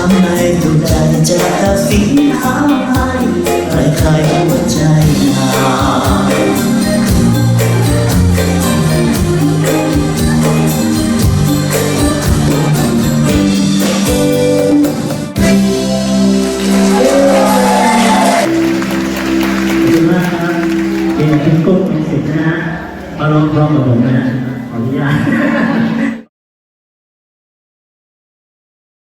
ามในดวงใจจะตัดสินหาให้ใครใครหัวใจหนาเป็นคุณกุ๊งเป็นสิทธิ์นะฮะมาลองพร้อมกับผมนะฮะขออนุญาต